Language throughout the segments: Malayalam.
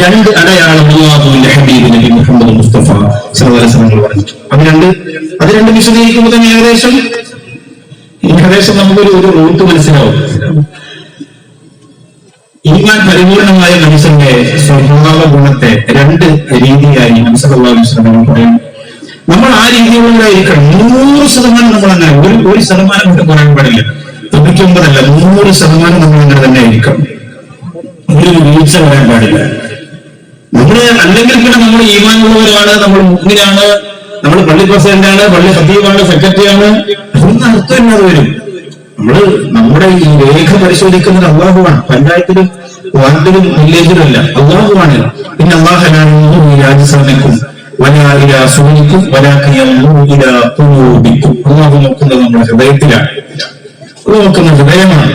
രണ്ട് അടയാളം അള്ളാഹുവിന്റെ ഹബീബ് നബി മുഹമ്മദ് മുസ്തഫ സർവദർശനങ്ങൾ പറഞ്ഞു അത് രണ്ട് അത് രണ്ട് വിശദീകരിക്കുമ്പോൾ തന്നെ ഏകദേശം ഏകദേശം നമുക്കൊരു ഒരു റൂട്ട് മനസ്സിലാവും. ഈമാൻ പരിപൂർണമായ മനുഷ്യന്റെ സ്വഭാവ ഗുണത്തെ രണ്ട് രീതിയായി മനസ്സിലുള്ള പറയാം. നമ്മൾ ആ രീതിയിലുള്ളതായിരിക്കണം നൂറ് ശതമാനം നമ്മൾ അങ്ങനെ ഒരു ഒരു ശതമാനം കൊണ്ട് പറയാൻ പാടില്ല. തൊണ്ണൂറ്റി ഒമ്പതല്ല നൂറ് ശതമാനം നമ്മൾ അങ്ങനെ തന്നെ ആയിരിക്കണം ഒരു വീഴ്ച വരാൻ പാടില്ല. നമ്മൾ അല്ലെങ്കിൽ പിന്നെ നമ്മൾ ഈമാനുള്ളവരാണ് നമ്മൾ മുന്നിലാണ് നമ്മൾ പള്ളി പ്രസിഡന്റാണ് പള്ളി സജീവാണ് സെക്രട്ടറിയാണ്. അതൊന്നും അർത്ഥമില്ലാതെ വരും? നമ്മൾ നമ്മുടെ ഈ രേഖ പരിശോധിക്കുന്നത് അള്ളാഹുവാണ്. പഞ്ചായത്തിലും വാർഡിലും വില്ലേജിലും അല്ല. അള്ളാഹുവാണ്. പിന്നെ അള്ളാഹനാണ് ഈ രാജ്യസഭയ്ക്കും വലാലില സുഖിക്കും വനാക്കിയും പുനോപിക്കും അള്ളാഹു നോക്കുന്നത് നമ്മുടെ ഹൃദയത്തിലാണ്. നോക്കുന്ന ഹൃദയമാണ്.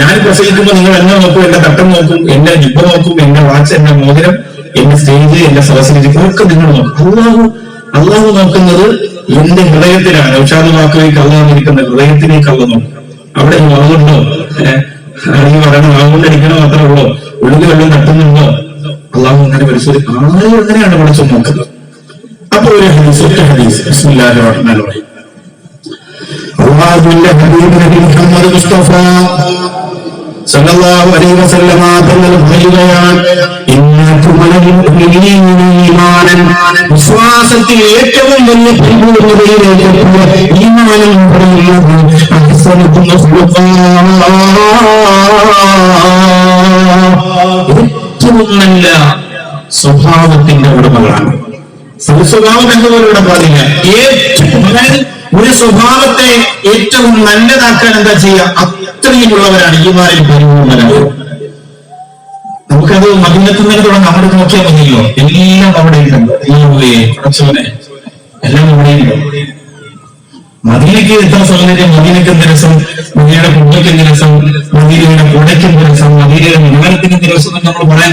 ഞാൻ പ്രസംഗിക്കുമ്പോൾ നിങ്ങൾ എന്നെ നോക്കും എന്റെ തട്ടം നോക്കും എന്റെ ജുബ നോക്കും എന്റെ വാച്ച് എന്റെ മോതിരം എന്റെ സ്റ്റേജ് എന്റെ സദസ്സിലേക്ക് ഒക്കെ നിങ്ങൾ നോക്കും. അള്ളാഹു അള്ളാഹു നോക്കുന്നത് എന്റെ ഹൃദയത്തിലാണ്. ഉഷാദ് വാക്കുകൾക്ക് അള്ളാഹു ഇരിക്കുന്ന ഹൃദയത്തിലേക്ക് നോക്കും. അവിടെ വളർന്നുണ്ടോ അല്ലെങ്കിൽ പറയണം വാങ്ങുകൊണ്ടിരിക്കണോ മാത്രമേ ഉള്ളൂ. ഉള്ളിൽ വെള്ളം തട്ടുന്നുണ്ടോ? അള്ളാഹു അങ്ങനെ പരിശോധിക്കും ആരും അങ്ങനെയാണ് പഠിച്ചു നോക്കുന്നത് അപ്പൊ ഒരു ഹദീസ് ഒറ്റ ഹദീസ്. ബിസ്മില്ലാഹിർ റഹ്മാനിർ റഹീം. അള്ളാഹുവിന്റെ ഹബീബ് നബി മുഹമ്മദ് മുസ്തഫ സല്ലല്ലാഹു അലൈഹി വസല്ലമ വിശ്വാസത്തിൽ ഏറ്റവും വലിയ പരിപൂർണതയിലേക്ക് ഏറ്റവും നല്ല സ്വഭാവത്തിന്റെ ഉടമകളാണ്. സ്വഭാവം എന്നതുപോലെ പാടില്ല ഏറ്റവും ഒരു സ്വഭാവത്തെ ഏറ്റവും നല്ലതാക്കാൻ എന്താ ചെയ്യുക? അത്രയുമുള്ളവരാണ് ഈ മാറി പരിപൂർണരാണ്. നമുക്കത് മദീനത്തിൽ നിന്ന് തുടങ്ങാം. അവിടെ നോക്കിയാൽ മതിയല്ലോ. എല്ലാം അവിടെ എല്ലാം അവിടെ ഉണ്ടോ. മദീനയ്ക്ക് എത്ര സൗന്ദര്യം? മദീനയ്ക്ക് എന്ത് രസം? മദീനയുടെ കുട്ടിക്ക് എന്ത് രസം? മദീനയുടെ കുടയ്ക്ക് എന്ത് രസം? മദീനയുടെ നിഗമനത്തിന് എന്ത് രസം നമ്മൾ പറയാൻ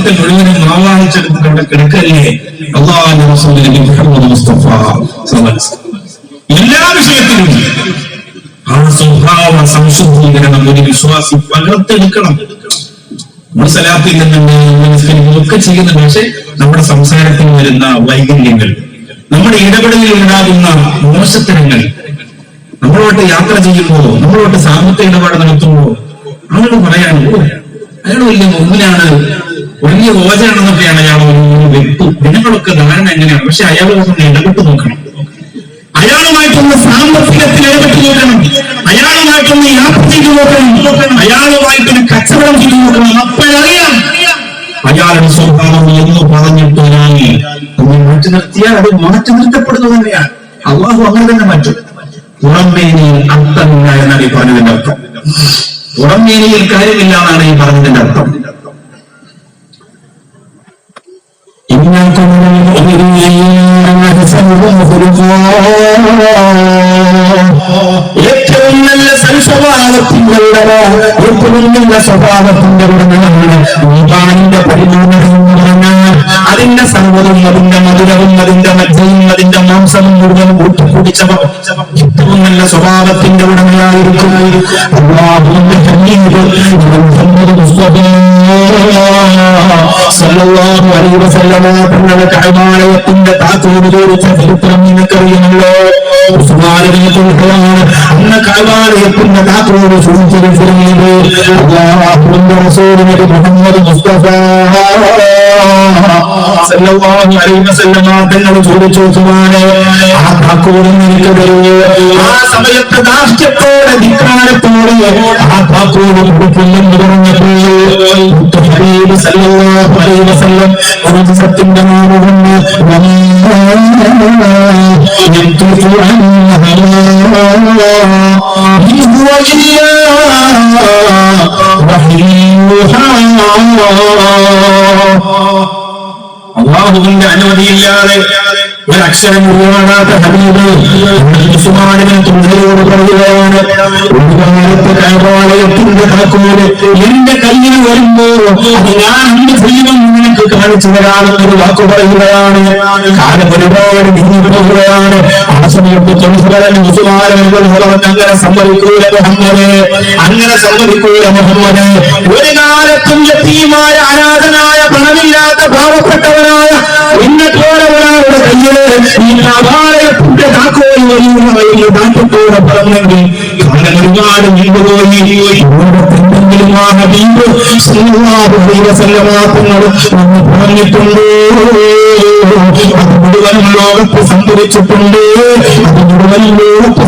സൗന്ദര്യത്തെ മുഴുവനും ആവാഹിച്ചെടുത്തിട്ട് അവിടെ കിടക്കല്ലേ മുഹമ്മദ് മുസ്തഫ. എല്ലാ വിഷയത്തിലും ആ സ്വഭാവ സംശുദ്ധീകരണം ഒരു വിശ്വാസി പകർത്തെടുക്കണം. നമ്മൾ സലാത്തിൽ ഒക്കെ ചെയ്യുന്നുണ്ട്. പക്ഷെ നമ്മുടെ സംസാരത്തിൽ വരുന്ന വൈകല്യങ്ങൾ നമ്മുടെ ഇടപെടലിൽ ഉണ്ടാകുന്ന മോശത്തരങ്ങൾ നമ്മളോട്ട് യാത്ര ചെയ്യുമ്പോൾ നമ്മളോട്ട് സാമ്പത്തിക ഇടപാട് നടത്തുമ്പോൾ ആളുകൾ പറയാനുള്ളൂ "ഓ, അയാൾ വലിയ മുമ്പിലാണ് വലിയ ഓചനാണെന്നൊക്കെയാണ് അയാൾ വ്യക്തി ജനങ്ങളൊക്കെ ധാരണ എങ്ങനെയാണ്? പക്ഷെ അയാൾ ഒന്ന് ഇടപെട്ട് നോക്കണം. അയാളുമായിട്ടൊന്ന് സാമ്പത്തികത്തിൽ ഇടപെട്ട് നോക്കണം. അയാളുമായിട്ടൊന്ന് യാത്ര ചെയ്തു നോക്കണം. അയാളുമായിട്ടൊന്ന് കച്ചവടം ചെയ്തു നോക്കണം. അപ്പോഴറിയാം അയാളുടെ സ്വഭാവം എന്ന് പറഞ്ഞിട്ട് ഒന്ന് മാറ്റി നിർത്തിയാൽ അത് മാറ്റി നിർത്തപ്പെടുന്നത് തന്നെയാണ്. അള്ളാഹു അങ്ങനെ തന്നെ മാറ്റും. പുറമേനിയിൽ അർത്ഥമില്ല എന്നാണ് ഈ പറഞ്ഞതിന്റെ അർത്ഥം. പുറമേനിയിൽ കാര്യമില്ല എന്നാണ് ഈ പറഞ്ഞതിന്റെ അർത്ഥം. ഏറ്റവും നല്ല നല്ല സ്വഭാവത്തിന്റെ ഉടമയാണ് ഈമാനിന്റെ അതിന്റെ സർവതും അതിന്റെ മധുരവും അതിന്റെ മജ്ജയും അതിന്റെ മാംസവും മുഴുവൻ കൂട്ടിക്കുടിച്ചവർ നല്ല സ്വഭാവത്തിന്റെ ഉടമയായിരിക്കും കൈമാലയത്തിന്റെ താക്കോട് ചോദിച്ച ചരിത്രം നിനക്കറിയുമല്ലോ അന്ന് കുറിച്ചാണ് കൈമാലയത്തിന്റെ താക്കോൽ ചോദിച്ചത് അള്ളാഹുവിന്റെ റസൂലിനെ മുഹമ്മദ് മുസ്തഫ. തങ്ങൾ ചോദിച്ചു ഉസ്മാനെ ആ താക്കോലും എനിക്ക് തരുമോ ആ സമയത്ത് ദാഷ്ട്യത്തോടെ ധിക്കാരത്തോടെ ആ താക്കോൽ കൊടുക്കില്ലെന്ന് പറഞ്ഞപ്പോൾ മുത്ത് ഹബീബ് സല്ലല്ലാഹു അലൈഹി വസല്ലം ഒരു സത്യന്റെ നാമമെന്ന് ينطق عنها إن هو إلا وحيها അള്ളാഹുവിന്റെ അനുമതിയില്ലാതെ ഒരക്ഷരം ഉരുവാടാത്ത ഹബീബ് ഉസ്മാനിനെ തുണ്ടയോട് പറയുകയാണ്. ഒരു കാലത്ത് കൈവാലയത്തിന്റെ താക്കോൽ എന്റെ കയ്യിൽ വരുമ്പോ അത് ഞാൻ എന്റെ ദൈവം നിനക്ക് കാണിച്ചു തരാമെന്നൊരു വാക്ക് പറയുകയാണ്. കാലം ഒരുപാട് നീങ്ങിപ്പോവുകയാണ് ആ സമയത്ത് തൊഴിൽഫലൻ ഉസ്മാനൻ അങ്ങനെ സംഭവിക്കൂല മുഹമ്മദ് അങ്ങനെ സംഭവിക്കൂല മുഹമ്മദ്. ഒരു കാലത്തും യത്തീമായ അനാഥനായ പണമില്ലാത്ത പാവപ്പെട്ടവനായ ഇന്നത്തോടെ ഒരാളുടെ കയ്യിൽ ഈ പ്രഭാരത്തിന്റെ താക്കോൽ വലിയ വലിയ ദാറ്റത്തോടെ പറഞ്ഞെങ്കിൽ കാലം ഒരുപാട് നീണ്ടുപോയി എന്തെങ്കിലും ആ ഹബീബ് സല്ലല്ലാഹു അലൈഹി വസല്ലമ അത് മുഴുവൻ ലോകത്ത് സംഭവിച്ചിട്ടുണ്ട് അത് മുഴുവൻ ലോകത്ത്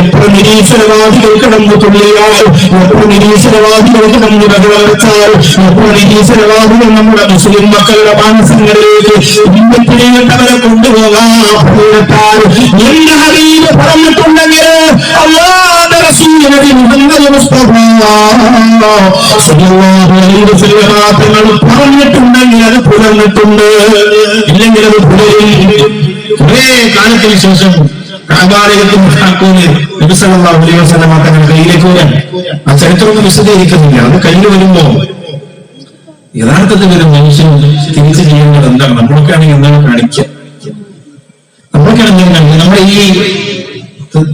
എത്ര നിരീശ്വരവാദികൾ കിടന്നു തുള്ളിയാൽ എത്ര നിരീശ്വരവാദികൾ കിടന്നു ബഹളവെച്ചാൽ എത്ര നിരീശ്വരവാദികൾ നമ്മുടെ മുസ്ലിം മക്കളുടെ മാനസങ്ങളിലേക്ക് റസൂൽ നബി മുഹമ്മദ് അലൈഹി വസല്ലം പറഞ്ഞിട്ടുണ്ടെങ്കിൽ അത് പുലർന്നിട്ടുണ്ട്. ഇല്ലെങ്കിൽ അത് കുറെ കാലത്തിന് ശേഷം തങ്ങൾ കയ്യിലേക്ക് വരാൻ. ആ ചരിത്രമൊന്നും വിശദീകരിക്കുന്നില്ല. അത് കയ്യിൽ വരുമ്പോ യഥാർത്ഥത്തിൽ ഒരു മനുഷ്യൻ തിരിച്ചു ചെയ്യേണ്ടത് എന്താണ്? നമ്മളൊക്കെയാണെങ്കിൽ എന്താണ് കാണിക്കുക? നമ്മുടെ ഈ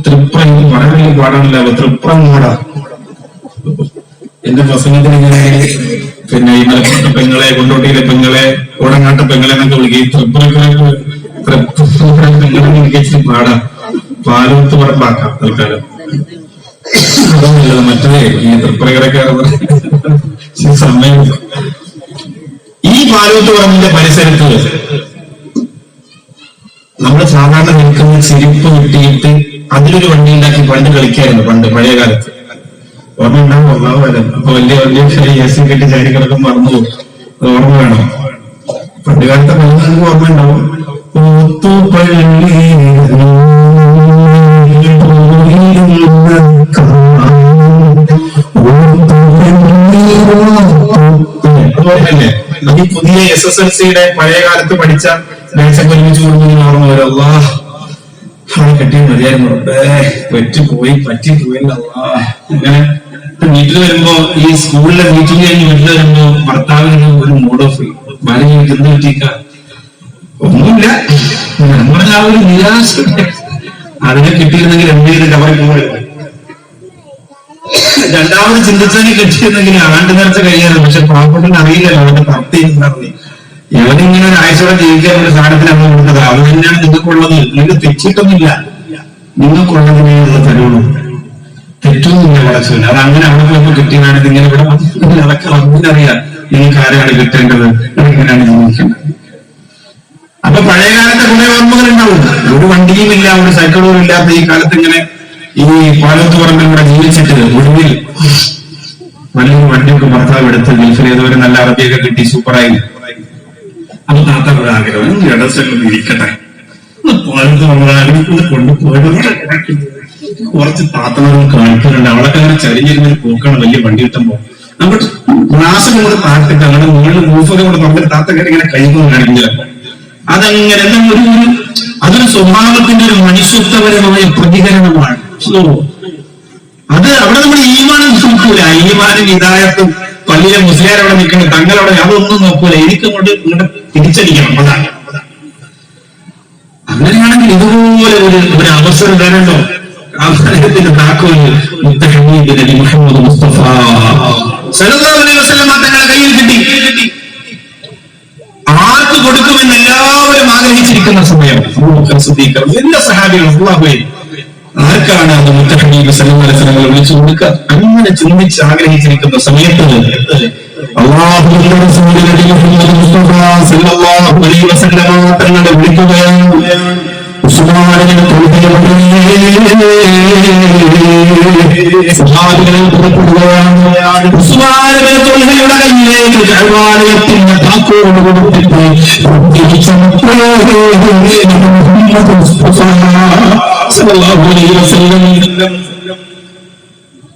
തൃപ്രം വളരെ വലിയ പാടാണല്ലോ തൃപ്ര മോടാ എന്റെ പ്രസംഗത്തിന് ഇങ്ങനെ പിന്നെ ഈ മലപ്പുറത്തെ പെങ്ങളെ കൊണ്ടോട്ടിയിലെ പെങ്ങളെ ഓടങ്ങാട്ട പെങ്ങളെ എന്നൊക്കെ വിളിക്കുകയും പാടാം. പാലൂത്ത് പറമ്പാക്കാം തൽക്കാലം മറ്റേ ഈ തൃപ്രകരൊക്കെ സമയം ഈ പാലൂത്ത് പറമ്പിന്റെ പരിസരത്ത് നമ്മൾ സാധാരണ നിൽക്കുന്ന ചെരുപ്പ് കിട്ടിയിട്ട് അതിലൊരു വണ്ടി ഉണ്ടാക്കി പണ്ട് കളിക്കായിരുന്നു പണ്ട് പഴയ കാലത്ത്. ഓർമ്മ ഉണ്ടാവും ഒന്നാമത് അപ്പൊ വലിയ വലിയ എ സി കെട്ടി ചാരി കിടക്കും മറന്നു പോകും. ഓർമ്മ വേണം? പണ്ട് കാലത്തെ പണ്ട് ഓർമ്മ ഈ പുതിയ എസ് എസ് എൽ സിയുടെ പഴയ കാലത്ത് പഠിച്ച ബാച്ചൊക്കെ ഒരുമിച്ച് അല്ലാ അവനെ കെട്ടിയ മതിയായിരുന്നു പെറ്റു പോയി പറ്റി പോയില്ല ഇങ്ങനെ വീട്ടിൽ വരുമ്പോ ഈ സ്കൂളിലെ മീറ്റിംഗ് കഴിഞ്ഞ് വീട്ടിൽ വരുമ്പോ ഭർത്താവിന് ഒരു മൂഡ് ഓഫ് ഭാര്യ എന്ത് പറ്റിക്ക ഒന്നുമില്ല. നമ്മുടെ ആ ഒരു നിരാശ അതിനെ കിട്ടിയിരുന്നെങ്കിൽ എന്തെങ്കിലും കവറിൽ പോകുമായിരുന്നു രണ്ടാമത് ചിന്തിച്ചതിനെ കിട്ടിയിരുന്നെങ്കിൽ ആണ്ട് നേരത്തെ കഴിയാറ് പക്ഷെ പാവപ്പെട്ടന് അറിയില്ലല്ലോ അവന്റെ പ്രത്യേകിച്ച് ഇവനിങ്ങനെ ഒരാഴ്ചയോടെ ജീവിക്കാൻ ഒരു സാധനത്തിന് അവൻ കൊടുത്തത്. അവൻ തന്നെയാണ് നിങ്ങൾക്കുള്ളത്. നിങ്ങൾക്ക് തെറ്റിട്ടൊന്നുമില്ല നിങ്ങൾക്കുള്ളതിനെ ഉള്ള തരുള്ളൂ. തെറ്റൊന്നുമില്ല പടച്ചില്ല അത് അങ്ങനെ അവിടെ പോയപ്പോ കിട്ടിയതാണ് ഇതിങ്ങനെ ഇവിടെ അതൊക്കെ റബ്ബിനറിയാം നിങ്ങൾക്ക് ആരെയാണ് കിട്ടേണ്ടത്? എങ്ങനെയാണ് ജീവിക്കേണ്ടത്? അപ്പൊ പഴയകാലത്തെ കുറെ ഓർമ്മകൾ ഉണ്ടാവും ഒരു വണ്ടിയും ഇല്ല ഒരു സൈക്കിളും ഇല്ലാത്ത ഈ കാലത്ത് ഇങ്ങനെ ഈ പാലത്ത് പറമ്പിൽ ഇവിടെ ജീവിച്ചിട്ട് ഒടുവിൽ വലിയൊരു വണ്ടിയൊക്കെ ഭർത്താവ് എടുത്ത് ഗൾഫിൽ ഏതുവരെ നല്ല അറബിയൊക്കെ കിട്ടി സൂപ്പറായി. അപ്പൊ താത്ത ഒരു ആഗ്രഹം ഇടസ്ഥലം ഇരിക്കട്ടെ. പാലത്ത് നമ്മളാരും കൊണ്ടുപോയത് കുറച്ച് താത്തകളും കാണിക്കുന്നുണ്ട് അവളൊക്കെ അങ്ങനെ ചരിഞ്ഞിരുന്ന് പോക്കാണ് വലിയ വണ്ടി കിട്ടുമ്പോ നമ്മൾ ഗ്ലാസ് കൂടെ താത്തിട്ട് അങ്ങനെ മുകളിൽ മൂഫൊക്കെ കൂടെ നമ്മുടെ താത്തക്കാരെ ഇങ്ങനെ കൈകൊണ്ട് കാണിക്കില്ല അതങ്ങനെ ഒരു അതൊരു സ്വഭാവത്തിന്റെ ഒരു മനുഷ്യത്വപരമായ പ്രതികരണമാണ്. അത് അവിടെ നമ്മൾ ഈമാനം നോക്കൂല ഈമാനും ഇതായത്തും പള്ളിയിലെ മുസ്ലിയാർ അവിടെ നിൽക്കണം തങ്ങളവിടെ അതൊന്നും നോക്കൂല. എനിക്ക് കൊണ്ട് ഇങ്ങോട്ട് തിരിച്ചടിക്കണം. അതാണ്. അങ്ങനെയാണെങ്കിൽ ഇതുപോലെ ഒരു ഒരു അവസരം തരണ്ടോ? അവസരത്തിന്റെ താക്കോൽ മുത്തഹമ്മീദ് അലി മുഹമ്മദ് മുസ്തഫ. തങ്ങളുടെ കയ്യിൽ കിട്ടി. ആർക്ക് കൊടുക്കുമെന്ന് എല്ലാവരും ആഗ്രഹിച്ചിരിക്കുന്ന സമയം. ആർക്കാണ് അത് മുത്തഹബീബ് വിളിച്ചു കൊടുക്കുക? അങ്ങനെ ചിന്തിച്ച് ആഗ്രഹിച്ചിരിക്കുന്ന സമയത്ത് അള്ളാഹു തങ്ങളെ വിളിക്കുകയാണ്. സഹാബികളെ പുറപ്പെടുകയാണ് ഉസ്മാനിനെ തൊഴിലുടെ കയ്യിലേക്ക് കൈവാലയത്തിന്റെ താക്കോട് കൊടുത്തിട്ട് മുഹമ്മദ്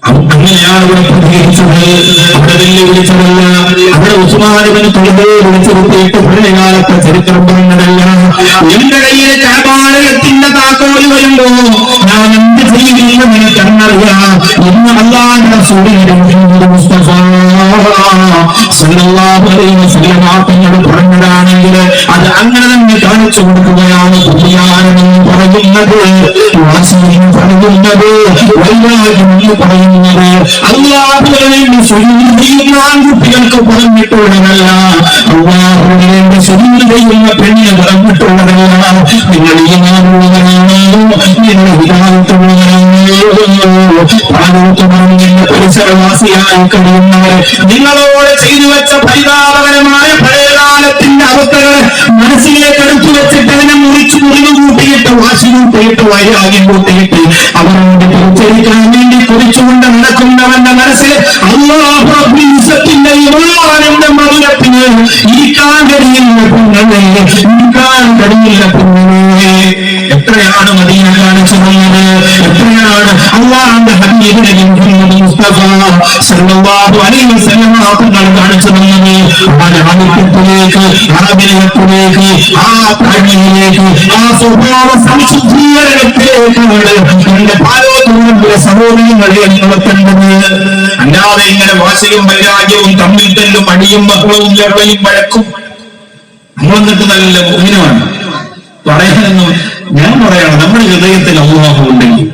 അങ്ങനെയാണ് ഇവിടെ പ്രതികരിച്ചത്. അവിടെ വെല്ലുവിളിച്ചതല്ല അവിടെ ഉസ്മാനുവിന് തൊഴിലേ വിളിച്ചിരുത്തിയിട്ട് പഴയകാലത്തെ ചരിത്രം പറഞ്ഞതല്ല. എന്റെ കയ്യിൽ കാപാലയത്തിന്റെ താക്കോൽ വരുമ്പോ ഞാൻ എന്ത് ചെയ്യുമെന്ന് എനിക്കറിയാം. ഇന്ന് മുസ്തഫ. സല്ലല്ലാഹു അലൈഹി വസല്ലം പറഞ്ഞതാണെങ്കിൽ അത് അങ്ങനെ തന്നെ കാണിച്ചു കൊടുക്കുകയാണ് പുതിയാനെന്ന് പറയുന്നത്. പറയുന്നത്. എന്ന് പറയുന്നത്. അള്ളാഹുവിന് വേണ്ടി സ്വയം ചെയ്യുന്ന ആൺകുട്ടികൾക്ക് പറഞ്ഞിട്ടുള്ളതല്ല അള്ളാഹുവിന് വേണ്ടി സ്വയം ചെയ്യുന്ന പെണ്ണിന് പറഞ്ഞിട്ടുള്ളതല്ല നിങ്ങൾ ഈ നാളുള്ളവരാണോ നിങ്ങൾ വിധാനത്തുള്ളവരാണോ പരിസരവാസിയായി കഴിയുന്നവരെ നിങ്ങളോട് ചെയ്തു വെച്ച പരിതാപകരമായ പഴയകാലത്തിന്റെ അവസ്ഥകൾ മനസ്സിലേക്ക് എടുത്തു വെച്ചിട്ട് അതിനെ മുറിച്ചു മുറിവ് കൂട്ടിയിട്ട് വാശി കൂട്ടിയിട്ട് വൈരാഗ്യം കൂട്ടിയിട്ട് അവരോട് തിരിച്ചടിക്കാൻ വേണ്ടി കുറിച്ചുകൊണ്ട് നടക്കുന്നവന്റെ മനസ്സിൽ അള്ളാഹുത്തിന്റെ ഇമാനിന്റെ മധുരത്തിന് ഇരിക്കാൻ കഴിയില്ല കുഞ്ഞെ ഇരിക്കാൻ കഴിയില്ല കുഞ്ഞെ എത്രയാണ് മദീന കാണിച്ചു തന്നത് എത്രയാണ് അള്ളാഹുന്റെ ഹബീബിനെ മുസ്തഫ സല്ലല്ലാഹു അലൈഹി വസല്ലം തങ്ങൾ കാണിച്ചു തന്നത് ആ രാജ്യത്തിലേക്ക് ആ വിനയത്തിലേക്ക് ആ സ്വഭാവ സംശുദ്ധീകരണത്തിലേക്കാണ് എന്റെ പാലോത്തുള്ള സഹോദരങ്ങളെ നിങ്ങളെത്തേണ്ടത് അല്ലാതെ ഇങ്ങനെ വാശിയും വൈരാഗ്യവും തമ്മിൽ തല്ലും അടിയും ബഹളവും ലഹളയും വഴക്കും. നമ്മളെന്നിട്ട് നല്ല മോഹിനമാണ്. പറയാനൊന്നും ഞാൻ പറയണം നമ്മുടെ ഹൃദയത്തിൽ അള്ളാഹു ഉണ്ടെങ്കിൽ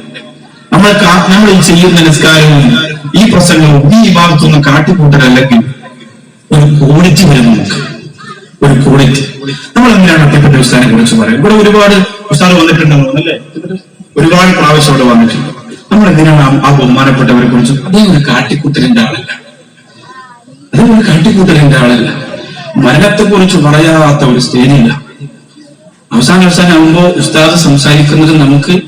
നമ്മൾ നമ്മൾ ഈ ചെയ്യുന്ന നിസ്കാരവും ഈ പ്രസംഗവും ഈ ഭാഗത്തൊന്നും കാട്ടിക്കൂട്ടലല്ലെങ്കിൽ ഒരു ക്വാളിറ്റി വരും നമുക്ക് ഒരു ക്വാളിറ്റി നമ്മൾ എന്തിനാണ് അത്തിപ്പറ്റ ഉസ്താനെ കുറിച്ച് പറയാം ഇവിടെ ഒരുപാട് ഉസ്താദ് വന്നിട്ടുണ്ടെന്ന് അല്ലേ ഒരുപാട് പ്രാവശ്യം ഇവിടെ വന്നിട്ടുണ്ട്. നമ്മൾ എന്തിനാണ് ആ- ബഹുമാനപ്പെട്ടവരെ കുറിച്ച് അതേ ഒരു കാട്ടിക്കൂട്ടലിന്റെ ആളല്ല. അതേ ഒരു കാട്ടിക്കൂട്ടലിന്റെ ആളല്ല. മരണത്തെ കുറിച്ച് പറയാത്ത ഒരു സ്റ്റേജില്ല അവസാന അവസാനം ആകുമ്പോ ഉസ്താദ് സംസാരിക്കുന്നത് നമുക്ക്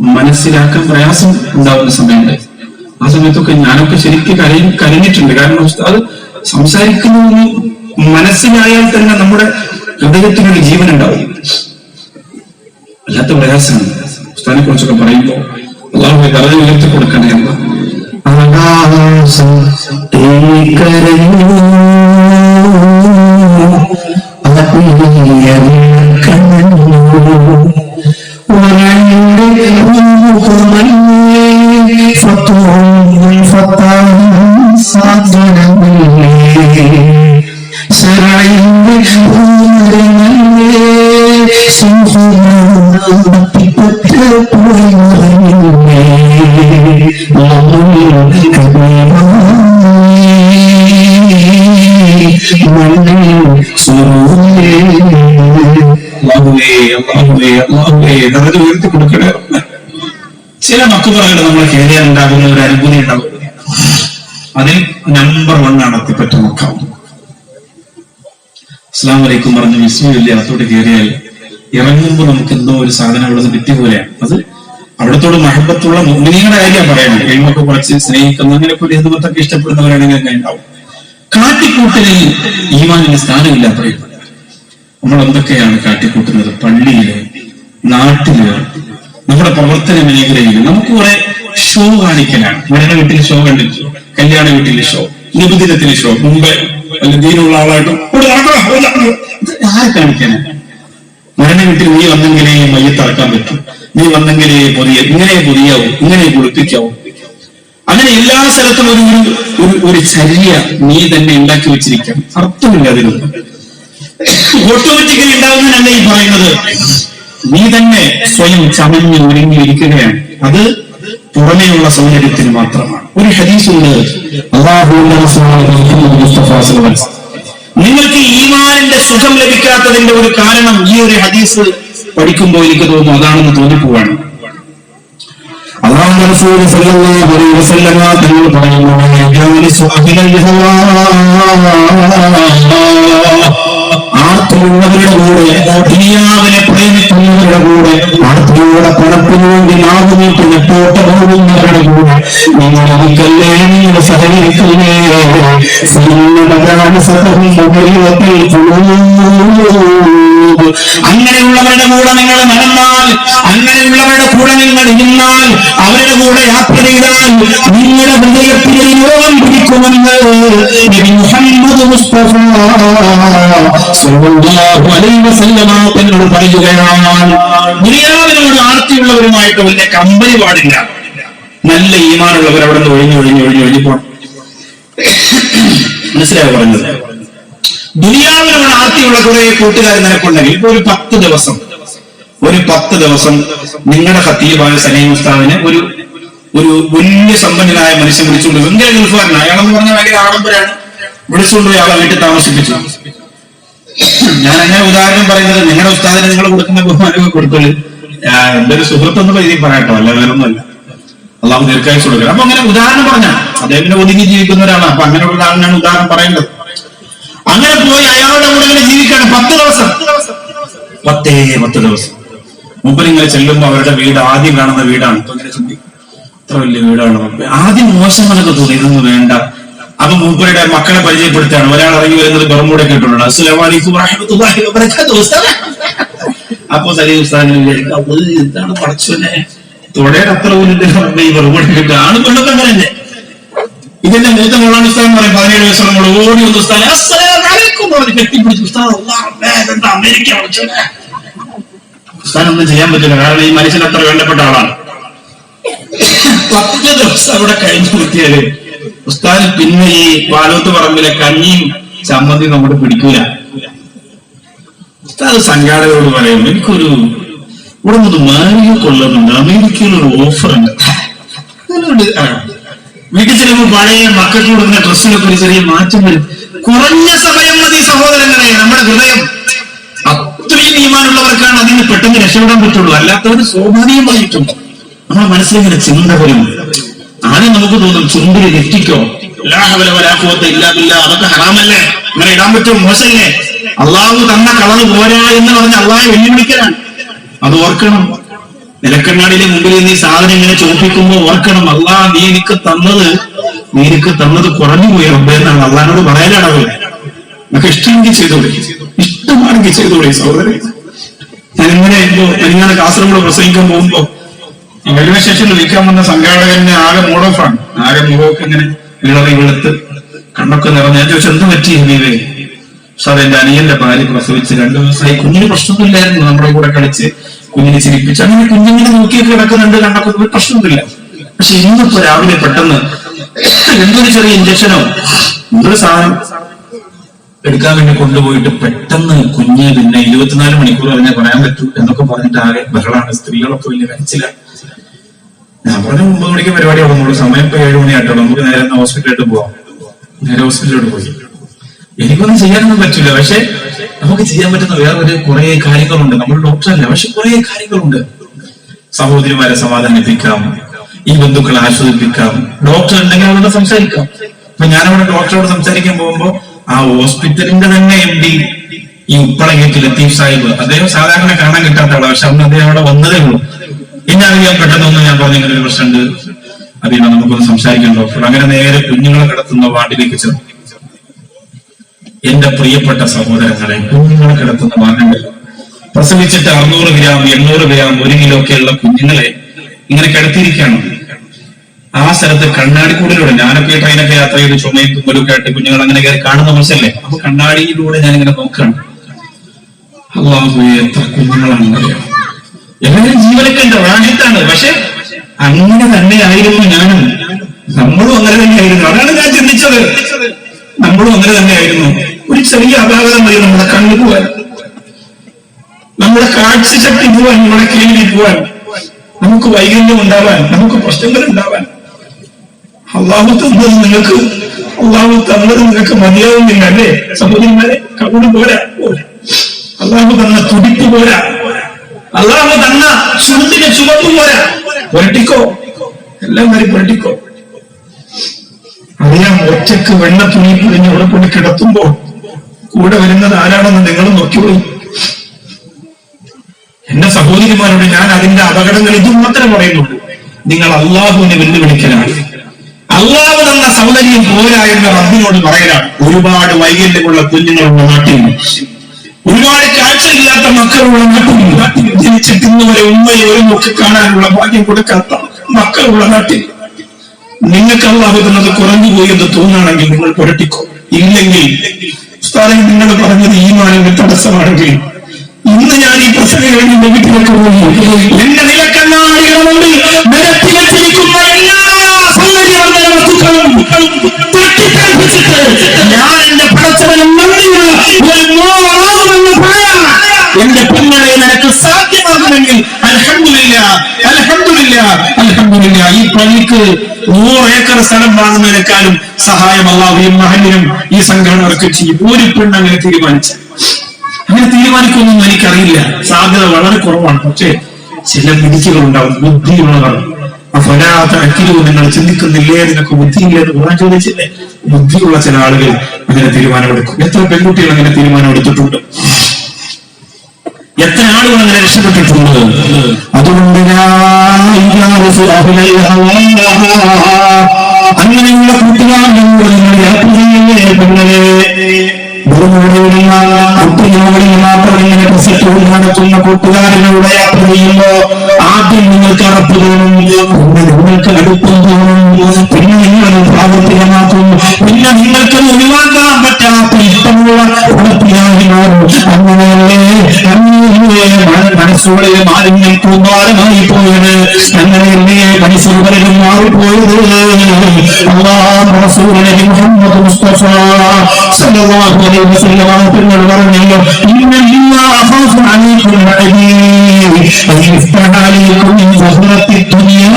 മനസ്സിലാക്കാൻ പ്രയാസം ഉണ്ടാവുന്ന സമയമുണ്ട്. ആ സമയത്തൊക്കെ ഞാനൊക്കെ ശരിക്കും കരയി കരഞ്ഞിട്ടുണ്ട്. കാരണം ഉസ്താദ് സംസാരിക്കുന്നത് മനസ്സിലായാൽ തന്നെ നമ്മുടെ ഹൃദയത്തിനൊരു ജീവൻ ഉണ്ടാവും. അല്ലാത്ത പ്രയാസമാണ്. ഉസ്താദിനെ കുറിച്ചൊക്കെ പറയുമ്പോൾ അള്ളാഹു തല ഉയർത്തി കൊടുക്കണേ എന്ന് ആകാശം ദറജ ഉയർത്തി കൊടുക്കണേ ചില മക്കുപറകൾ നമ്മൾ കേരളം ഉണ്ടാകുന്ന ഒരു അനുഭൂതി ഉണ്ടാവും. അതിൽ നമ്പർ വൺ ആണ് അത്തിപ്പറ്റ മക്ക. അസ്ലാം വലൈക്കും പറഞ്ഞ് വിസ്മില്ല അത്തോട്ട് കയറിയാൽ ഇറങ്ങുമ്പോൾ നമുക്ക് എന്തോ ഒരു സാധനം ഉള്ളത് കിട്ടിയ പോലെയാണ്. അത് അവിടത്തോട് മഹബത്തുള്ള മുമ്പിനീടെ കാര്യം പറയണം കഴിയുമ്പോൾ കുറച്ച് സ്നേഹിക്കുന്ന അങ്ങനെ ഒരു ഹിന്ദുമത്തൊക്കെ ഇഷ്ടപ്പെടുന്നവരാണെങ്കിൽ അങ്ങനെ ഉണ്ടാവും. കാട്ടിക്കൂട്ടലിൽ ഈമാനിന് പറയുന്നത് നമ്മൾ എന്തൊക്കെയാണ് കാട്ടിക്കൂട്ടുന്നത്? പള്ളിയിൽ നാട്ടിൽ നമ്മുടെ പ്രവർത്തന മേഖലയിൽ നമുക്ക് കുറെ ഷോ കാണിക്കലാണ്. മരണ വീട്ടിൽ ഷോ കണ്ടിട്ട് കല്യാണ വീട്ടിൽ ഷോ നിബുദിനത്തിലെ ഷോ മുമ്പേ വല്ല ദീനുള്ള ആളായിട്ട് "ഇവിടെ നടക്കണം, ഇവിടെ ആരെ കാണിക്കാനാണ് മരണ വീട്ടിൽ നീ വന്നെങ്കിലേ മയ്യത്തറക്കാൻ പറ്റും. നീ വന്നെങ്കിലേ പൊതിയ ഇങ്ങനെ പൊതിയാവും ഇങ്ങനെ കുളിപ്പിക്കാവും. അങ്ങനെ എല്ലാ സ്ഥലത്തും ഒരു ഒരു- ഒരു ഒരു ചര്യ നീ തന്നെ ഉണ്ടാക്കി വെച്ചിരിക്കാം അർത്ഥമില്ല അതിനൊന്നും ഓട്ടോമാറ്റിക്കലി ഉണ്ടാവുന്നതല്ല ഈ പറയുന്നത്. നീ തന്നെ സ്വയം ചമഞ്ഞ് ഒരുങ്ങി ഇരിക്കുകയാണ്. അത് പുറമേയുള്ള സൗന്ദര്യത്തിന് മാത്രമാണ്. ഒരു ഹദീസുണ്ട്. നിങ്ങൾക്ക് ഈമാനിന്റെ സുഖം ലഭിക്കാത്തതിന്റെ ഒരു കാരണം ഈ ഒരു ഹദീസ് പഠിക്കുമ്പോൾ എനിക്ക് തോന്നുന്നു അതാണെന്ന് തോന്നിപ്പോവാണ്. അള്ളാഹു ജാലിസു കൂടെ ദുനിയാവിനെ പ്രേമിക്കുന്നവരുടെ കൂടെ ആർത്തിയുടെ പണത്തിനു വേണ്ടി നാവ് നീട്ടി നെട്ടോട്ട് പോകുന്നവരുടെ കൂടെ നിങ്ങൾ നിങ്ങൾ സഹകരിക്കുന്നേ മുകളിലത്തിൽ അങ്ങനെയുള്ളവരുടെ കൂടെ നിങ്ങൾ നടന്നാൽ അങ്ങനെയുള്ളവരുടെ കൂടെ നിങ്ങൾ ഇരുന്നാൽ അവരുടെ കൂടെ യാത്ര ചെയ്താൽ നിങ്ങളുടെ ഹൃദയത്തിൽ യോഗം പിടിക്കുമെന്ന് മുഹമ്മദ് മുസ്തഫ തന്നോട് പറയുകയാണ്. ദുനിയാവിനോട് ആർത്തിയുള്ളവരുമായിട്ട് വലിയ കമ്പനി പാടില്ല. നല്ല ഈമാനുള്ളവർ അവിടെ നിന്ന് ഒഴിഞ്ഞു ഒഴിഞ്ഞു ഒഴിഞ്ഞു ഒഴിഞ്ഞു പോകണം മനസ്സിലായോ പറഞ്ഞത്? ദുനിയാവിനോട് ആർത്തിയുള്ള കുറെ കൂട്ടുകാർ നിനക്കുണ്ടെങ്കിൽ ഇപ്പൊ ഒരു പത്ത് ദിവസം. ഒരു പത്ത് ദിവസം നിങ്ങളുടെ ഹത്തീബായ സലീം ഉസ്താദിനെ ഒരു ഒരു വലിയ സമ്പന്നനായ മനുഷ്യൻ വിളിച്ചുകൊണ്ട് ഭയങ്കര ഗൾഫുകാരനാണ് അയാളെന്ന് പറഞ്ഞാൽ ഭയങ്കര ആഡംബരാണ്. വിളിച്ചുകൊണ്ട് പോയി ആളെ വീട്ടിൽ താമസിപ്പിച്ചു. ഞാൻ അങ്ങനെ ഉദാഹരണം പറയുന്നത് നിങ്ങളുടെ ഉസ്താദിന് നിങ്ങൾ കൊടുക്കുന്ന ബഹുമാനമൊക്കെ കൊടുത്തത് എന്റെ ഒരു സുഹൃത്ത് എന്നുള്ള രീതിയിൽ പറയട്ടോ അല്ല വേറൊന്നുമല്ല അള്ളാഹു ദീർഘായുസ് കൊടുക്കുക അപ്പൊ അങ്ങനെ ഉദാഹരണം പറഞ്ഞ അദ്ദേഹത്തിന് ഒതുങ്ങി ജീവിക്കുന്ന ഒരാളാണ്. അപ്പൊ അങ്ങനെയുള്ള ആളിനാണ് ഉദാഹരണം പറയേണ്ടത്. അങ്ങനെ പോയി അയാളുടെ കൂടെ ഇങ്ങനെ ജീവിക്കാണ്. പത്ത് ദിവസം. പത്തേ പത്ത് ദിവസം. മുമ്പിൽ ഇങ്ങനെ ചെല്ലുമ്പോ അവരുടെ വീട് ആദ്യം കാണുന്ന വീടാണ്. ഇപ്പൊ ഇത്ര വലിയ വീടാണ്. ആദ്യം മോശങ്ങളൊക്കെ തോന്നി. ഇതൊന്നും വേണ്ട. അപ്പൊ മൂപ്പരുടെ മക്കളെ പരിചയപ്പെടുത്താണ് ഒരാൾ ഇറങ്ങി വരുന്നത് ബർമൂടെ കേട്ടിട്ടുണ്ട്. അപ്പൊ സലീം ഉസ്താദിനെ വിചാരിക്കും "അള്ളാ, എന്താണ് പടച്ചോനെ? അത്ര പോലും ഈ ബർമൂടെ കേട്ട് ആണ് പെണ്ണൊക്കെ അങ്ങനെ തന്നെ ഇതിന്റെ മൂത്ത മോളാണ് പറയും. പതിനേഴ് വയസ്സുള്ള ഓടി ഒന്ന് പറഞ്ഞ് കെട്ടിപ്പിടിച്ചു അമേരിക്ക ഒന്നും ചെയ്യാൻ പറ്റില്ല കാരണം ഈ മനുഷ്യൻ അത്ര വേണ്ടപ്പെട്ട ആളാണ്. പത്ത് ദിവസം അവിടെ കഴിഞ്ഞു കിട്ടിയാൽ ഉസ്താദ് പിന്നെ ഈ പാലോത്ത് പറമ്പിലെ കഞ്ഞിയും ചമ്മന്തി നമ്മുടെ പിടിക്കൂല. ഉസ്താദ് സംഘാടകരോട് പറയും എനിക്കൊരു ഇവിടെ മുതൽ മാനിക കൊള്ളുന്നുണ്ട് അമേരിക്കയിൽ ഒരു ഓഫർ ഉണ്ട് വീട്ടിൽ ചെല്ലുമ്പോ പഴയ മക്കൾക്ക് കൊടുക്കുന്ന ഡ്രസ്സിലൊക്കെ ഒരു ചെറിയ മാറ്റം വരും. കുറഞ്ഞ സമയം സഹോദരങ്ങളെ നമ്മുടെ ഹൃദയം അത്രയും ഈമാനുള്ളവർക്കാണ് അതിന് പെട്ടെന്ന് രക്ഷപ്പെടാൻ പറ്റുള്ളൂ. അല്ലാത്തവർ സ്വാഭാവികമായിട്ടുണ്ട് നമ്മുടെ മനസ്സിലിങ്ങനെ ചിന്ത വരും. ആദ്യം നമുക്ക് തോന്നും ചുണ്ടിന് ഇല്ലാതില്ല അതൊക്കെ ഹറാമല്ലേ? അങ്ങനെ ഇടാൻ പറ്റും മോശമല്ലേ? അള്ളാഹു തന്ന കളർ പോരാ എന്ന് പറഞ്ഞ അള്ളാഹെ വെല്ലുവിളിക്കലാണ്. അത് ഓർക്കണം. നിലക്കണ്ണാടിയിലെ മുമ്പിൽ നീ സാധനം ഇങ്ങനെ ചോദിക്കുമ്പോൾ ഓർക്കണം അള്ളാഹ് നീ എനിക്ക് തന്നത് നീ എനിക്ക് തന്നത് കുറഞ്ഞു പോയി റബ്ബേ എന്നാണ്. അള്ളഹാനോട് പറയാനാണ് അവർ നമുക്ക് ഇഷ്ടമെങ്കിൽ ചെയ്തോളെ. ഇഷ്ടമാണെങ്കിൽ ചെയ്തോളെ സഹോദരൻ ഞാൻ ഇങ്ങനെ ഇപ്പോ ഞാൻ കാസർഗോഡ് പ്രസംഗിക്കാൻ പോകുമ്പോ റെയിൽവേ സ്റ്റേഷനിൽ വിൽക്കാൻ വന്ന സംഘാടകന്റെ ആകെ മൂഡ് ഓഫാണ് ആകെ മുഖമൊക്കെ ഇങ്ങനെ വിളറി വെളുത്ത് കണ്ണൊക്കെ നിറഞ്ഞ ഞാൻ ചോദിച്ചു എന്ത് പറ്റി ഹബീബേ? സാർ എന്റെ അനിയന്റെ ഭാര്യ പ്രസവിച്ച് രണ്ടു ദിവസമായി. കുഞ്ഞിന് പ്രശ്നമൊന്നുമില്ലായിരുന്നു നമ്മുടെ കൂടെ കളിച്ച്. കുഞ്ഞിനെ ചിരിപ്പിച്ച് അങ്ങനെ കുഞ്ഞിങ്ങനെ നോക്കിയൊക്കെ കിടക്കുന്നുണ്ട് കണ്ടൊക്കെ ഒരു പ്രശ്നമൊന്നുമില്ല പക്ഷെ ഇന്നിപ്പോ രാവിലെ പെട്ടെന്ന് എന്തൊരു ചെറിയ ഇഞ്ചക്ഷനോ എന്തൊരു സാധനം? എടുക്കാൻ വേണ്ടി കൊണ്ടുപോയിട്ട് പെട്ടെന്ന് കുഞ്ഞ് പിന്നെ ഇരുപത്തിനാല് മണിക്കൂർ അതിനെ പറയാൻ പറ്റൂ എന്നൊക്കെ പറഞ്ഞിട്ട് ആകെ ബഹളാണ്. സ്ത്രീകളൊക്കെ വലിയ കരച്ചില്ല ഞാൻ പറഞ്ഞ ഒമ്പത് മണിക്ക് പരിപാടി തുടങ്ങുള്ളൂ സമയം ഇപ്പൊ ഏഴ് മണിയായിട്ടോ നമുക്ക് നേരെ ഹോസ്പിറ്റലിലോട്ട് പോവാം. നേരെ ഹോസ്പിറ്റലിലോട്ട് പോയി. എനിക്കൊന്നും ചെയ്യാനൊന്നും പറ്റില്ല. പക്ഷെ നമുക്ക് ചെയ്യാൻ പറ്റുന്ന വേറൊരു കുറെ കാര്യങ്ങളുണ്ട്. നമ്മൾ ഡോക്ടറല്ല? പക്ഷെ കുറെ കാര്യങ്ങളുണ്ട്. സഹോദരിമാരെ സമാധാനിപ്പിക്കാം. ഈ ബന്ധുക്കളെ ആശ്വസിപ്പിക്കാം. ഡോക്ടർ ഉണ്ടെങ്കിൽ അവരോട് സംസാരിക്കാം. ഇപ്പൊ ഞാനവിടെ ഡോക്ടറോട് സംസാരിക്കാൻ പോകുമ്പോ ആ ഹോസ്പിറ്റലിന്റെ തന്നെ എം ഡി ഈ ഉപ്പളകേറ്റ് ലത്തീഫ് സാഹിബ്. അദ്ദേഹം സാധാരണ കാണാൻ കിട്ടാത്ത ആളാണ് പക്ഷെ അന്ന് അദ്ദേഹം അവിടെ വന്നതേ ഉള്ളൂ. എന്നെ അറിയാൻ പെട്ടെന്നൊന്നും ഞാൻ പറഞ്ഞു ഇങ്ങനെ ഒരു പ്രശ്നമുണ്ട്. അതിനെ നമുക്കൊന്ന് സംസാരിക്കാൻ ഡോക്ടർ അങ്ങനെ നേരെ കുഞ്ഞുങ്ങളെ കിടത്തുന്ന വാർഡിലേക്ക് ചെന്നു. എന്റെ പ്രിയപ്പെട്ട സഹോദരങ്ങളെ കുഞ്ഞുങ്ങളെ കിടത്തുന്ന വാർഡുണ്ടല്ലോ പ്രസവിച്ചിട്ട് അറുന്നൂറ് ഗ്രാം എണ്ണൂറ് ഗ്രാം ഒരു കിലോ ഒക്കെയുള്ള കുഞ്ഞുങ്ങളെ ഇങ്ങനെ കിടത്തിയിരിക്കുകയാണ്. ആ സ്ഥലത്ത് കണ്ണാടിക്കൂടിലൂടെ ഞാനൊക്കെ ട്രെയിനൊക്കെ യാത്ര ചെയ്ത് ചുമയും തുമ്പലൊക്കെ ആയിട്ട് കുഞ്ഞുങ്ങൾ അങ്ങനെ കയറി കാണുന്ന മനസ്സല്ലേ അപ്പൊ കണ്ണാടിയിലൂടെ ഞാൻ ഇങ്ങനെ അള്ളാഹു എത്ര കുഞ്ഞുങ്ങളാണ് അറിയാം എല്ലാവരും ജീവനൊക്കെ ഉണ്ട് റാഹിത്താണ് പക്ഷെ അങ്ങനെ തന്നെയായിരുന്നു ഞാനും. നമ്മളും അങ്ങനെ തന്നെയായിരുന്നു. അതാണ് ഞാൻ ചിന്തിച്ചത്. നമ്മളും അങ്ങനെ തന്നെയായിരുന്നു. ഒരു ചെറിയ അപാകതം മതി നമ്മുടെ കണ്ണു പോവാൻ. നമ്മുടെ കാഴ്ച ശക്തി പോവാൻ നമ്മുടെ കേൾവി പോവാൻ. നമുക്ക് വൈകല്യം ഉണ്ടാവാൻ നമുക്ക് പ്രശ്നങ്ങൾ ഉണ്ടാവാൻ. അള്ളാഹു തന്നത് നിങ്ങൾക്ക് അള്ളാഹു തന്നത് നിങ്ങൾക്ക് മതിയാവുന്നില്ല അല്ലേ? സഹോദരന്മാരെ കവിട് പോരാ. അള്ളാഹു തന്ന തുടിപ്പ് പോരാ. അള്ളാഹു തന്ന ചുണ്ടിന്റെ ചുവപ്പ് പോരാ. പുരട്ടിക്കോ. എല്ലാം വരെ പുരട്ടിക്കോ. അറിയാം ഒറ്റയ്ക്ക് വെണ്ണ തുണി പിടിഞ്ഞ് അവിടെ കൊണ്ട് കിടത്തുമ്പോൾ കൂടെ വരുന്നത് ആരാണെന്ന് നിങ്ങൾ നോക്കിപ്പോയി സഹോദരിമാരോട് ഞാൻ അതിന്റെ അപകടങ്ങൾ ഇത് മാത്രമേ പറയുന്നുള്ളൂ. നിങ്ങൾ അള്ളാഹുവിനെ വെല്ലുവിളിക്കലാണ്. അള്ളാഹു തന്ന സൗന്ദര്യം പോരാ എന്ന് റബ്ബിനോട് പറയലാണ് ഒരുപാട് വൈകല്യമുള്ള കുഞ്ഞുങ്ങളുള്ള നാട്ടിൽ. ഒരുപാട് കാഴ്ചയില്ലാത്ത മക്കളുള്ള നാട്ടിൽ. ജനിച്ചിട്ട് ഇന്ന് വരെ ഉമ്മയെ ഒരു നോക്കി കാണാനുള്ള ഭാഗ്യം കൊടുക്കാത്ത മക്കളുള്ള നാട്ടിൽ. നിങ്ങൾക്ക് അള്ളാഹു തന്നത് കുറഞ്ഞു പോയി എന്ന് തോന്നുകയാണെങ്കിൽ നിങ്ങൾ പുരട്ടിക്കോ. ഇല്ലെങ്കിൽ ഉസ്താദെ നിങ്ങൾ പറഞ്ഞത് ഈ മാനിന്റെ തടസ്സമാണെങ്കിൽ ഇന്ന് ഞാൻ ഈ പ്രസംഗം കഴിഞ്ഞ് വീട്ടിലേക്ക് പോകുന്നു. എന്റെ നിലക്കണ്ണാടികളുടെ തട്ടിത്തെറിപ്പിച്ചിട്ട് ഞാൻ എന്റെ പടച്ചവനും നന്ദിയുള്ള ഒരു എന്റെ പെങ്ങളെ നിനക്ക് സാധ്യമാകുമെങ്കിൽ അൽഹംദുലില്ല അൽഹംദുലില്ല അൽഹംദുലില്ല. ഈ നൂറ് ഏക്കർ സ്ഥലം വാങ്ങുന്നതിനേക്കാളും സഹായം അള്ളാഹുയും മഹലിനും ഈ സംഘടനകൾക്ക് ചെയ്യും. ഒരു പെണ്ണ് അങ്ങനെ തീരുമാനിച്ച. അങ്ങനെ തീരുമാനിക്കൊന്നും എനിക്കറിയില്ല. സാധ്യത വളരെ കുറവാണ്. പക്ഷേ ചില വിധികളുണ്ടാവും ബുദ്ധിയുള്ളതാണ് നിങ്ങൾ ചിന്തിക്കുന്നില്ലേ? നിനക്ക് ബുദ്ധിയില്ലേ? എന്ന് ഖുർആൻ ചോദിച്ചില്ലേ? ബുദ്ധിയുള്ള ചില ആളുകൾ അങ്ങനെ തീരുമാനമെടുക്കും എത്ര പെൺകുട്ടികൾ അങ്ങനെ തീരുമാനമെടുത്തിട്ടുണ്ട് എത്ര ആളുകൾ അങ്ങനെ രക്ഷപ്പെട്ടിട്ടുണ്ട്? അതുകൊണ്ട് അങ്ങനെയുള്ള കൂട്ടുകാർ നിങ്ങൾ ചെയ്യല്ലേ പെങ്ങളെ. വെറുമോടെയുള്ള കുട്ടികളോടിൽ മാത്രം ഇങ്ങനെ പ്രസക്തി നടത്തുന്ന കൂട്ടുകാരനോട് യാത്ര ചെയ്യുമ്പോ ആദ്യം നിങ്ങൾക്ക് അറപ്പ് തോന്നും പിന്നെ നിങ്ങൾക്ക് അടുപ്പം തോന്നും പിന്നെ നിങ്ങൾ പ്രാവർത്തികമാക്കും പിന്നെ നിങ്ങൾക്ക് ഒഴിവാക്കാൻ പറ്റാത്ത ഇഷ്ടമുള്ള ഉറപ്പിയായി മാറും അങ്ങനെയല്ലേ? അങ്ങനെയല്ലേ? മന- മനസ്സുകളിലെ മാലിന്യം കൂമ്പാരമായി പോയത്. അങ്ങനെയല്ലേ? മനസ്സുകളിലും മാറിപ്പോയത്? അള്ളാഹ് റസൂലിനെ മുഹമ്മദ് മുസ്തഫ സല്ലല്ലാഹു അലൈഹി വസല്ലം തങ്ങൾ പറഞ്ഞല്ലോ? ഇന്ന ലില്ലാ അഖാഫു അലൈക്കും അലീ അൻ യഫ്തഹ അലൈക്കും മിൻ സഹറത്തി ദുനിയാ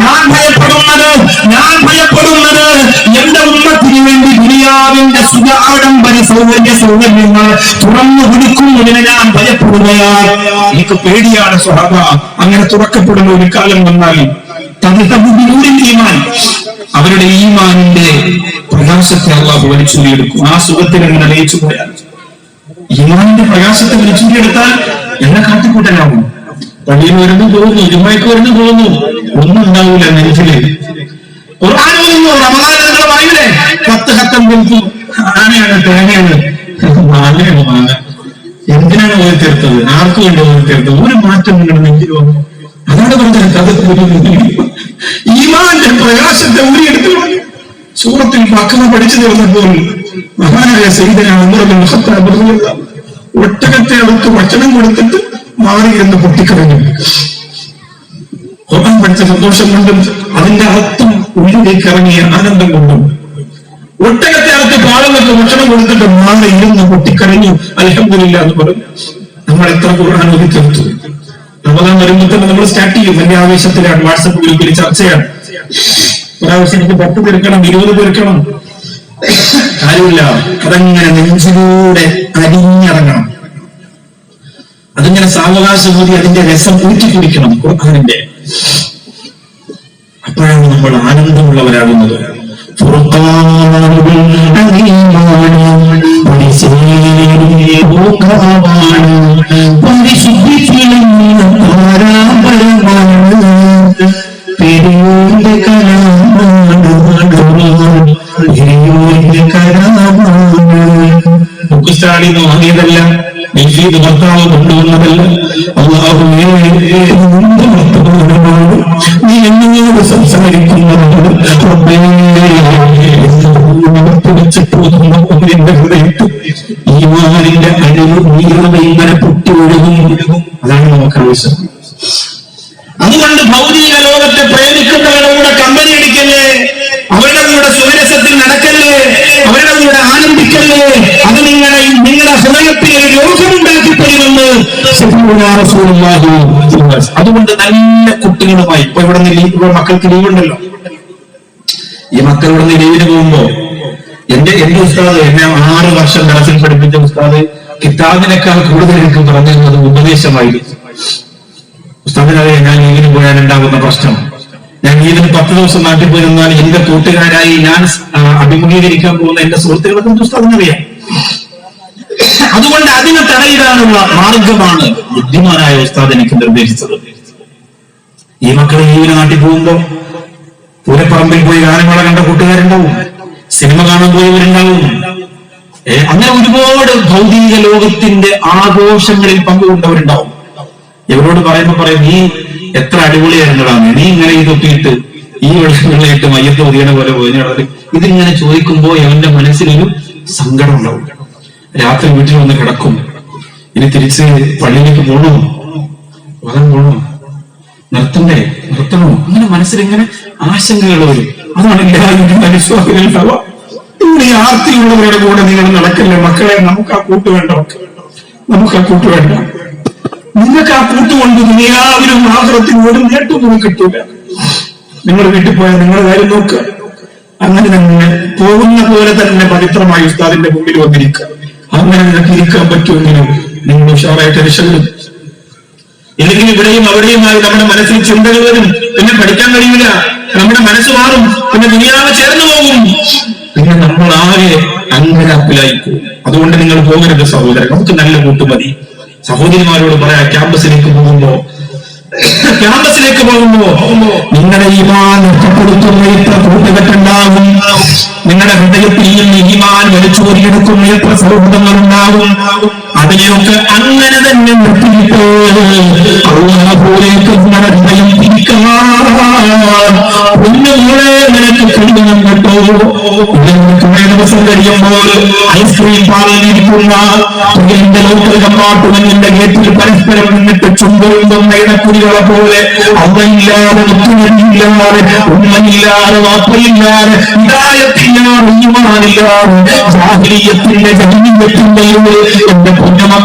ഞാൻ ഭയപ്പെടുന്നത് ഞാൻ ഭയപ്പെടുന്നത് എന്റെ ഉമ്മത്തിന് വേണ്ടി ദുനിയാവിന്റെ സുഖ ആഡംബര സൗകര്യ സൗകര്യങ്ങൾ തുറന്നു കൊടുക്കുന്നതിന് ഞാൻ ഭയപ്പെടുകയാണ് എനിക്ക് പേടിയാണ് സ്വഹബ. അങ്ങനെ തുറക്കപ്പെടുന്ന ഒരു കാലം വന്നാൽ തമിഴ്നാടിന്റെ ഈമാൻ അവരുടെ ഈമാനിന്റെ പ്രകാശത്തെ അള്ളാഹു വലിച്ചൂരിയെടുക്കും ആ സുഖത്തിൽ അങ്ങനെ ലയിച്ചു പോയാൽ. ഈമാനിന്റെ പ്രകാശത്തെ വലിച്ചൂരിയെടുത്താൽ എന്നെ കാട്ടിക്കൂട്ടലാവും. പള്ളിയിൽ വരുന്നു പോകുന്നു ജുമായ്ക്ക് വരുന്നു പോകുന്നു. ഒന്നും ഉണ്ടാവില്ല നെഞ്ചിൽ. ആനയാണ് തേങ്ങയാണ്. മാങ്ങയാണ് മാന എന്തിനാണ് ഓതി തീർത്തത്? ആർക്കും വേണ്ടി തീർത്തത്? ഒരു മാറ്റം നിങ്ങളുടെ നെഞ്ചിൽ വന്നു. അതാണ് പറഞ്ഞത്. കഥ പ്രകാശത്തെ ഊരിയെടുത്തു സൂറത്തിൽ പക്കമ പഠിച്ചു തീർന്നപ്പോൾ മഹാനായ സൈതനാണ് ഒട്ടകത്തെ അടുത്ത് ഭക്ഷണം കൊടുത്തിട്ട് മാറി എന്ന് പൊട്ടിക്കളഞ്ഞു ഓർമ്മ പഠിച്ച സന്തോഷം കൊണ്ടും അതിന്റെ അർത്ഥം ഉള്ളിലേക്ക് ഇറങ്ങിയ ആനന്ദം കൊണ്ടും ഒട്ടകത്തെ അകത്ത് പാടുന്നൊക്കെ ഭക്ഷണം കൊടുത്തിട്ട് മാറി ഇരുന്ന് പൊട്ടിക്കരഞ്ഞു അലഹമില്ല എന്ന് പറഞ്ഞു. നമ്മൾ എത്ര ഖുർആൻ ഓതി തീർത്തു റമദാൻ വരുമ്പോൾ തന്നെ നമ്മൾ സ്റ്റാർട്ട് ചെയ്യും. വലിയ ആവേശത്തിലാണ്. വാട്സപ്പ് ഗ്രൂപ്പിൽ ചർച്ചയാണ്. ഒരാവശ്യം എനിക്ക് പത്ത് തീർക്കണം ഇരുപത് തീർക്കണം. കാര്യമില്ല. അതങ്ങനെ നെഞ്ചിലൂടെ അരിഞ്ഞിറങ്ങണം. അതിങ്ങനെ സാവകാശ കൂടി അതിന്റെ രസം ഊറ്റി കുടിക്കണം കുറക്കാനിന്റെ അപ്പോഴാണ് നമ്മൾ ആനന്ദമുള്ളവരാകുന്നത്. നിന്ന് വാങ്ങിയതല്ല നജീദ് ഭർത്താവ് കൊണ്ടുവന്നതല്ല. ഭർത്താവിനോട് നീ എന്നോട് എന്നോട് പിടിച്ചിട്ട് പോകുന്ന എന്റെ ഈ ഈമാനിന്റെ അഴിവ് നീളമ ഇങ്ങനെ പൊട്ടി ഒഴുകും അതാണ് നമുക്ക് ആവശ്യം അതുകൊണ്ട് ഭൗതിക ലോകത്തെ പ്രേമിക്കുന്നവരുടെ കൂടെ കമ്പനി അടിക്കല്ലേ അവരുടെ കൂടെ സുഖരസത്തിൽ നടക്കല്ലേ അവരുടെ കൂടെ ആനന്ദിക്കല്ലേ അത് നിങ്ങളെ നിങ്ങളുടെ അതുകൊണ്ട് നല്ല കുട്ടികളുമായി ഇപ്പൊ ഇവിടെ ഇവിടെ മക്കൾക്ക് ലീവ് ഉണ്ടല്ലോ ഈ മക്കൾ ഇവിടെ ലീവിന് പോകുമ്പോ എന്റെ എന്റെ ഉസ്താദ് എന്നെ ആറ് വർഷം മനസ്സിൽ പഠിപ്പിച്ച ഉസ്താദ് കിതാബിനേക്കാൾ കൂടുതൽ എനിക്ക് പറഞ്ഞു തന്നത് ഉപദേശമായിരുന്നു. ഉസ്താദിനറിയാം ഞാൻ ലീവിന് പോയാൽ ഉണ്ടാകുന്ന പ്രശ്നം. ഞാൻ ലീവിന് പത്ത് ദിവസം നാട്ടിൽ പോയി നിന്നാൽ എന്റെ കൂട്ടുകാരായി ഞാൻ അഭിമുഖീകരിക്കാൻ പോകുന്ന എന്റെ സുഹൃത്തുക്കളൊക്കെ ഉസ്താദിനറിയാം. അതുകൊണ്ട് അതിനെ തടയിടാനുള്ള മാർഗമാണ് ബുദ്ധിമാനായ ഉസ്താദ് എനിക്ക് നിർദ്ദേശിച്ചത്. ഈ മക്കൾ ഈ ഒരു നാട്ടിൽ പോകുമ്പോ പൂരപ്പറമ്പിൽ പോയി ഗാനങ്ങളെ കണ്ട കൂട്ടുകാരുണ്ടാവും സിനിമ കാണാൻ പോയവരുണ്ടാവും. അങ്ങനെ ഒരുപാട് ഭൗതിക ലോകത്തിന്റെ ആഘോഷങ്ങളിൽ പങ്കുകൊണ്ടവരുണ്ടാവും. ഇവരോട് പറയുമ്പോ പറയും നീ എത്ര അടിപൊളിയായിരുന്നതാണ് നീ ഇങ്ങനെ ഈ തൊപ്പിയിട്ട് ഈ വെള്ളങ്ങളിലിട്ട് മയ്യത്ത് ഒതിയണ പോലെ പോയി ഇതിങ്ങനെ ചോദിക്കുമ്പോ അവന്റെ മനസ്സിലൊരു സങ്കടം ഉണ്ടാവും. രാത്രി വീട്ടിൽ വന്ന് കിടക്കും. ഇനി തിരിച്ച് പള്ളിയിലേക്ക് പോകണോ വളം പോകണോ നിർത്തണ്ടേ? നിർത്തണോ? അങ്ങനെ മനസ്സിൽ ഇങ്ങനെ ആശങ്കകൾ വരും. അതാണ് എല്ലാവരും അനുസ്വാഹികൾ ഈ ആർത്തിയുള്ളവരുടെ കൂടെ നിങ്ങൾ നടക്കില്ല? മക്കളെ നമുക്ക് ആ കൂട്ട് വേണ്ട. നമുക്ക് ആ കൂട്ട് വേണ്ട. നിങ്ങൾക്ക് ആ കൂട്ട് കൊണ്ട് ദുനിയാവിലും ആഹ്റത്തിനും ഒരു നേട്ടമൊന്നും കിട്ടൂല. നിങ്ങൾ വീട്ടിൽ പോയാൽ നിങ്ങളുടെ കാര്യം നോക്കുക അങ്ങനെ തന്നെ പോകുന്ന പോലെ തന്നെ പവിത്രമായി ഉസ്താദിന്റെ മുമ്പിൽ വന്നിരിക്കുക. അങ്ങനെ നിനക്ക് ഇരിക്കാൻ പറ്റുമെങ്കിലും നിങ്ങൾ ഉഷാറായിട്ട് രക്ഷപ്പെടും ഇല്ലെങ്കിൽ ഇവിടെയും അവിടെയുമായി നമ്മുടെ മനസ്സിൽ ചിന്തകൾ വരും. പിന്നെ പഠിക്കാൻ കഴിയില്ല. നമ്മുടെ മനസ്സ് മാറും. പിന്നെ ദുനിയാവ് ചേർന്നു പോകും. പിന്നെ നമ്മൾ ആകെ അങ്കരാപ്പിലായി പോകും അതുകൊണ്ട് നിങ്ങൾ പോകരുത് സഹോദരൻ. നമുക്ക് നല്ല കൂട്ടുമതി. സഹോദരിമാരോട് പറയാം ക്യാമ്പസിലേക്ക് പോകുമ്പോ ക്യാമ്പസിലേക്ക് പോകുന്നു. നിങ്ങളുടെ ഈമാൻ നഷ്ടപ്പെടുത്തുന്ന എത്ര കൂട്ടുകെട്ടുണ്ടാകും നിങ്ങളുടെ ഹൃദയത്തിൽ നിന്ന് ഈമാൻ വലിച്ചോരിയെടുക്കുന്ന എത്ര സൗഹൃദങ്ങൾ ഉണ്ടാകും അതിനെയൊക്കെ അങ്ങനെ തന്നെ നിർത്തിയിട്ട് പാലിലിരിക്കുന്ന ഗേറ്റിൽ പരസ്പരം നിന്നിട്ട് ഇടക്കുരികളെ പോലെ അമ്മയില്ലാതെ മുത്തുമണിയില്ലാതെ ഉമ്മയില്ലാതെ വാപ്പയില്ലാതെ ഇതായത്തില്ലാതെ ഇമാനില്ലാതെ ജനീയത്തിന്റെ mucho